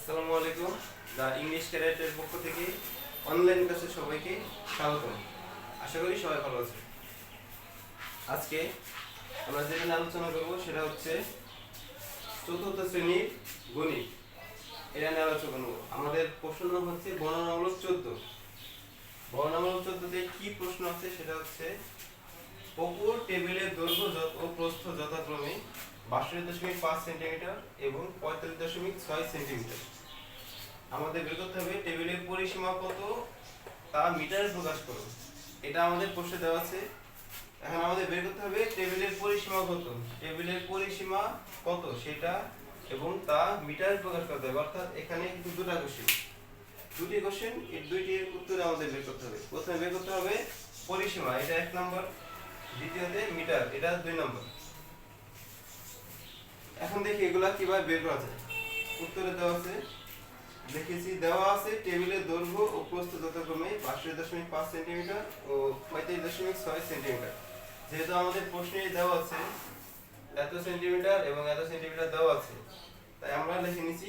আসসালামু আলাইকুম। The English ক্যারিয়ারের পক্ষ থেকে অনলাইন ক্লাসে সবাইকে স্বাগতম। আশা করি সবাই ভালো আছে আজকে আমরা যেটা নিয়ে আলোচনা করব সেটা হচ্ছে চতুর্থ শ্রেণির গণিত। এটা নিয়ে আলোচনা করব। আমাদের প্রশ্ন হচ্ছে বর্ণনামূলক চোদ্দ। বর্ণনামূলক চোদ্দতে কি প্রশ্ন আছে? সেটা হচ্ছে অপুর টেবিলের দৈর্ঘ্য যত- বাষট্টি দশমিক পাঁচ সেন্টিমিটার এবং পঁয়তাল্লিশ দশমিক ছয় সেন্টিমিটার। আমাদের বের করতে হবে টেবিলের পরিসীমা কত তা মিটারে প্রকাশ করো। এটা আমাদের প্রশ্নে দেওয়া আছে। এখন আমাদের বের করতে হবে টেবিলের পরিসীমা কত। টেবিলের পরিসীমা কত সেটা এবং তা মিটারে প্রকাশ করতে হবে। অর্থাৎ এখানে কিন্তু দুটা কোশ্চেন দুটি কোশ্চেন এই দুইটির উত্তর আমাদের বের করতে হবে। প্রথমে বের করতে হবে পরিসীমা, এটা এক নম্বর দ্বিতীয়তে মিটার, এটা দুই নম্বর এখন দেখি এগুলা কীভাবে বের করা যায়। উত্তরে দেওয়া আছে দেখেছি দেওয়া আছে টেবিলের দৈর্ঘ্য ও প্রস্থ যথাক্রমে বাষট্টি দশমিক পাঁচ সেন্টিমিটার ও পঁয়ত্রিশ দশমিক ছয় সেন্টিমিটার। যেহেতু আমাদের প্রশ্নে দেওয়া আছে, এত সেন্টিমিটার এবং এত সেন্টিমিটার দেওয়া আছে, তাই আমরা লিখে নিচ্ছি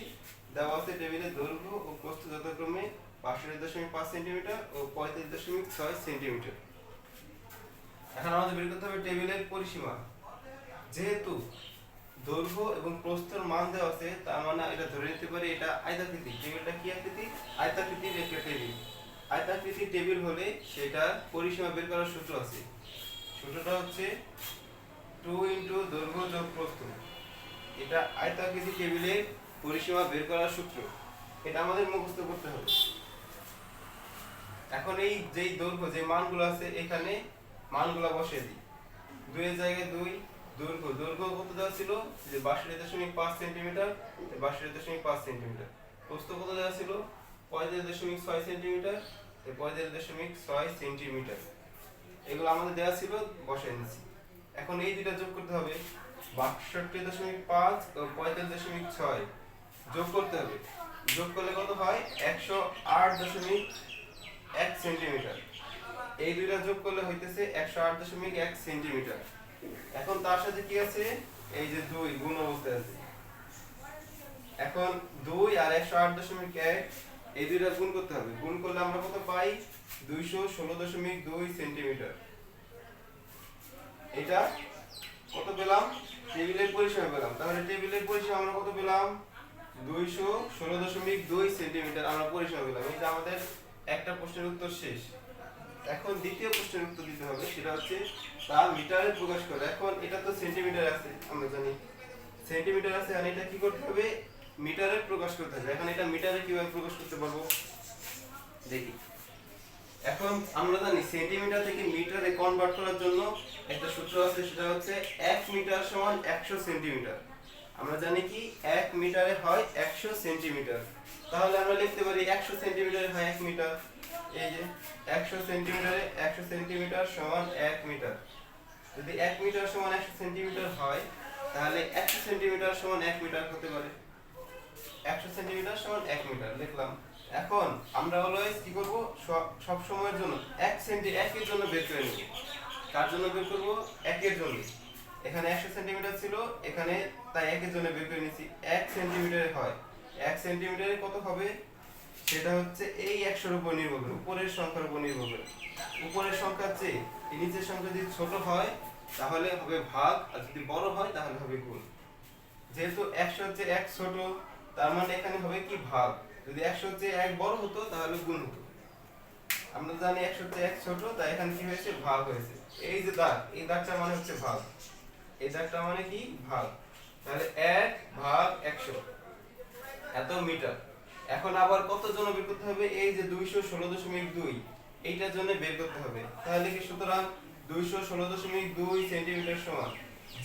দেওয়া আছে টেবিলের দৈর্ঘ্য ও প্রস্থ যথাক্রমে বাষট্টি দশমিক পাঁচ সেন্টিমিটার ও পঁয়ত্রিশ দশমিক ছয় সেন্টিমিটার। এখন আমাদের বের করতে হবে টেবিলের পরিসীমা। যেহেতু দৈর্ঘ্য এবং প্রস্থের মান দেওয়া আছে, তার মানে এটা ধরে নিতে পারি এটা আয়তাকৃতি টেবিলটা কি আকৃতি? আয়তাকৃতির একটা টেবিল। আয়তাকৃতি টেবিল হলে সেটা পরিসীমা বের করার সূত্র আছে। সূত্রটা হচ্ছে টু ইন্টু দৈর্ঘ্য যোগ প্রস্থ। এটা আয়তাকৃতি টেবিলের পরিসীমা বের করার সূত্র। এটা আমাদের মুখস্থ করতে হবে। এখন এই যেই দৈর্ঘ্য, যে মানগুলো আছে, এখানে মানগুলো বসিয়ে দিই। দুইয়ের জায়গায় দুই দৈর্ঘ্য দৈর্ঘ্য কত দেওয়া ছিল? যে বাষট্টি দশমিক পাঁচ সেন্টিমিটার বাষট্টি দশমিক পাঁচ সেন্টিমিটার। প্রস্থ কত দেওয়া ছিল? পঁয়ত্রিশ দশমিক ছয় সেন্টিমিটার পঁয়ত্রিশ দশমিক ছয় সেন্টিমিটার। এগুলো আমাদের দেওয়া ছিল বসাই নিচ্ছি এখন এই দুটা যোগ করতে হবে। বাষট্টি দশমিক পাঁচ ও পঁয়ত্রিশ দশমিক ছয়। যোগ করতে হবে। যোগ করলে কত হয়? একশো আট দশমিক এক সেন্টিমিটার। এই দুইটা যোগ করলে হইতেছে একশো আট দশমিক এক সেন্টিমিটার। এখন তার সাথে কি আছে? এই যে দুই, গুণ অবস্থায় আছে। এখন দুই আর একশো আট দশমিক এক, এই দুইটা গুণ করতে হবে। গুণ করলে আমরা কত পাই? দুইশো ষোলো দশমিক দুই সেন্টিমিটার। এটা কত পেলাম? টেবিলের পরিসীমা পেলাম। তাহলে টেবিলের পরিসীমা আমরা কত পেলাম? দুইশো ষোলো দশমিক দুই সেন্টিমিটার আমরা পরিসীমা পেলাম। এটা আমাদের একটা প্রশ্নের উত্তর শেষ। এখন দ্বিতীয় প্রশ্নের উত্তর দিতে হবে, সেটা হচ্ছে তা মিটারে প্রকাশ করে। এখন এটা তো সেন্টিমিটার আছে, আমরা জানি। সেন্টিমিটার আছে, আর এটা কি করতে হবে? মিটারে প্রকাশ করতে হবে। এখন এটা মিটারে কীভাবে প্রকাশ করতে পারব? দেখি। এখন আমরা জানি সেন্টিমিটার থেকে মিটারে কনভার্ট করার জন্য একটা সূত্র আছে, সেটা হচ্ছে এক মিটার সমান একশো সেন্টিমিটার আমরা জানি কি এক মিটারে হয় একশো সেন্টিমিটার। তাহলে আমরা লিখতে পারি একশো সেন্টিমিটারে হয় এক মিটার। এই যে, একশো সেন্টিমিটারে একশো সেন্টিমিটার সমান এক মিটার। যদি এক মিটার সমান একশো সেন্টিমিটার হয়, তাহলে একশো সেন্টিমিটার সমান এক মিটার হতে পারে। একশো সেন্টিমিটার সমান এক মিটার লিখলাম এখন আমরা অলওয়েজ কি করব? সব সময়ের জন্য এক সেন্টি, একের জন্য বের করে নেব। কার জন্য বের করব? একের জন্য। এখানে একশো সেন্টিমিটার ছিল, এখানে তাই একের জন্য বের করে নিয়েছি। এক সেন্টিমিটারে হয়। এক সেন্টিমিটারে কত হবে? সেটা হচ্ছে এই একশোর উপর নির্ভর করে, উপরের সংখ্যার উপর নির্ভর করে। উপরের সংখ্যার চেয়ে নিচের সংখ্যা যদি ছোট হয়, তাহলে হবে ভাগ, আর যদি বড় হয়, তাহলে হবে গুণ। যেহেতু একশো হচ্ছে এক ছোট, তার মানে এখানে হবে কি ভাগ। যদি একশো হচ্ছে এক বড় হতো, তাহলে গুণ হতো। আমরা জানি একশো হচ্ছে এক ছোট, তাই এখানে কি হয়েছে? ভাগ হয়েছে। এই যে দাগ, এই দাগটা মানে হচ্ছে ভাগ। এই দাগটা মানে কি? ভাগ। তাহলে এক ভাগ একশো। এত মিটার। এখন আবার কত জন বের করতে হবে? এই যে দুইশো ষোলো দশমিক দুই। এইটার জন্য বের করতে হবে। তাহলে কি সুতরাং দুইশো ষোলো দশমিক দুই সেন্টিমিটার সমান?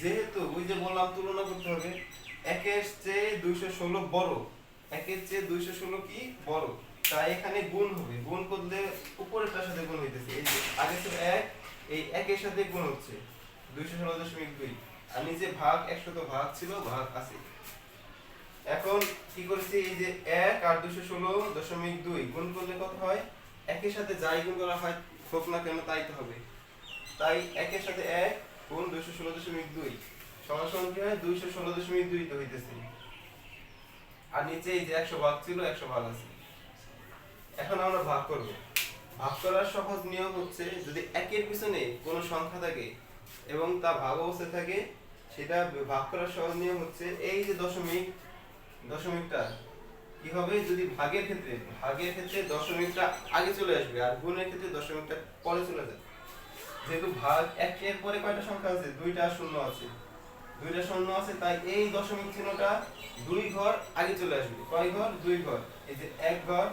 যেহেতু ওই যে বললাম তুলনা করতে হবে, একের চেয়ে দুইশো ষোলো বড়। একের চেয়ে দুইশো ষোলো কি? বড়। তাই এখানে গুণ হবে। গুণ করলে উপরেরটার সাথে গুণ হইতেছে। এই যে আগে ছিল এক, এই একের সাথে গুণ হচ্ছে। দুইশো ষোলো দশমিক দুই। আর নিচে ভাগ ষোলো দশমিক দশমিক দুই। দুইশো ষোলো দশমিক দুই হইতেছে। আর এই যে একশো ভাগ ছিল, একশো ভাগ আছে। এখন আমরা ভাগ করব। ভাগ করার সহজ নিয়ম হচ্ছে, যদি একের পিছনে কোনো সংখ্যা থাকে এবং তা ভাগ অবস্থায় থাকে, সেটা ভাগ করার সহজ নিয়ম হচ্ছে এই যে দশমিক, দশমিকটা কি হবে? যদি ভাগের ক্ষেত্রে ভাগের ক্ষেত্রে দশমিকটা আগে চলে আসবে আর গুণের ক্ষেত্রে দশমিকটা পরে চলে যাবে। যেহেতু ভাগ একের পরে কয়টা সংখ্যা আছে? দুইটা শূন্য আছে। দুইটা শূন্য আছে, তাই এই দশমিক চিহ্নটা দুই ঘর আগে চলে আসবে। কয় ঘর? দুই ঘর। এই যে এক ঘর,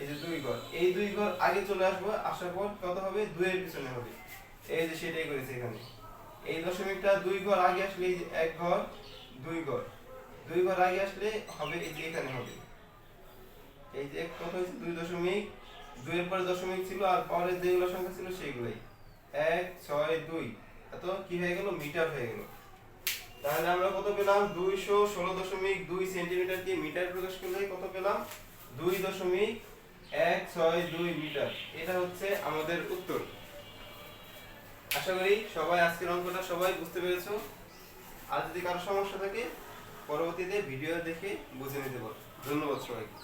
এই যে দুই ঘর। এই দুই ঘর আগে চলে আসবে, আসার পর কত হবে? দুইয়ের পিছনে হবে। এই যে সেটাই করেছে এখানে। এই দশমিকটা দুই ঘর আগে আসলে এক ঘর, দুই ঘর। দুই ঘর আগে আসলে হবে এই যে এখানে হবে। এই যে কত হয়েছে? দুই দশমিক। দুইয়ের পরে দশমিক ছিল আর পরে যেগুলো সংখ্যা ছিল সেগুলোই। এক, ছয়, দুই। এত কি হয়ে গেল? মিটার হয়ে গেল। তাহলে আমরা কত পেলাম? দুইশো ষোলো দশমিক দুই সেন্টিমিটার দিয়ে মিটার প্রকাশ করলে কত পেলাম? দুই দশমিক এক, ছয়, দুই মিটার। এটা হচ্ছে আমাদের উত্তর। আশা করি সবাই আজকের অঙ্কটা সবাই বুঝতে পেরেছ। আর যদি কারও সমস্যা থাকে, পরবর্তীতে ভিডিও দেখে বুঝে নিতে পারো। ধন্যবাদ সবাইকে।